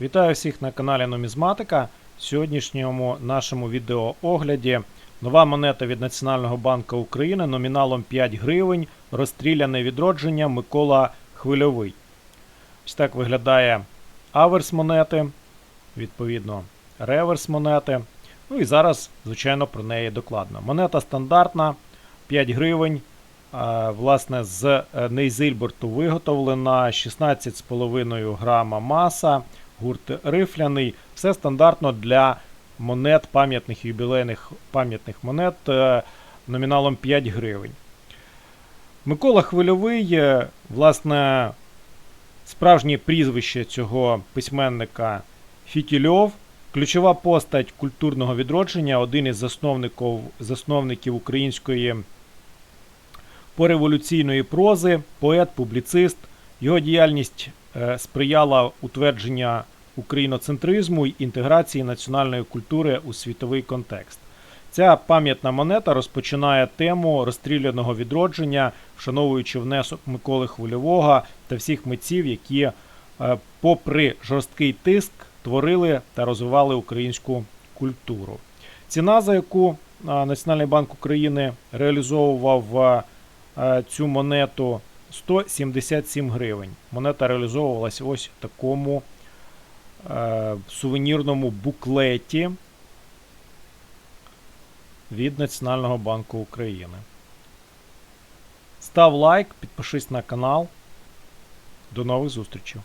Вітаю всіх на каналі Нумізматика. В сьогоднішньому нашому відеоогляді нова монета від Національного банку України номіналом 5 гривень, розстріляне відродження Микола Хвильовий. Ось так виглядає аверс монети, відповідно, реверс монети. Ну і зараз, звичайно, про неї докладно. Монета стандартна, 5 гривень. Власне, з е, Нейзильберту виготовлена 16,5 грама маса, гурт рифляний. Все стандартно для монет пам'ятних юбілейних пам'ятних монет е, номіналом 5 гривень. Микола Хвильовий, е, власне, справжнє прізвище цього письменника Фітільов. Ключова постать культурного відродження, один із засновників, засновників української пореволюційної прози, поет, публіцист. Його діяльність сприяла утвердження україноцентризму й інтеграції національної культури у світовий контекст. Ця пам'ятна монета розпочинає тему розстріляного відродження, вшановуючи внесок Миколи Хвильового та всіх митців, які, е, попри жорсткий тиск, творили та розвивали українську культуру. Ціна, за яку е, Національний банк України реалізовував е, е, цю монету 177 гривень. Монета реалізовувалась ось в такому е, сувенірному буклеті від Національного банку України. Став лайк, підпишись на канал. До нових зустрічей!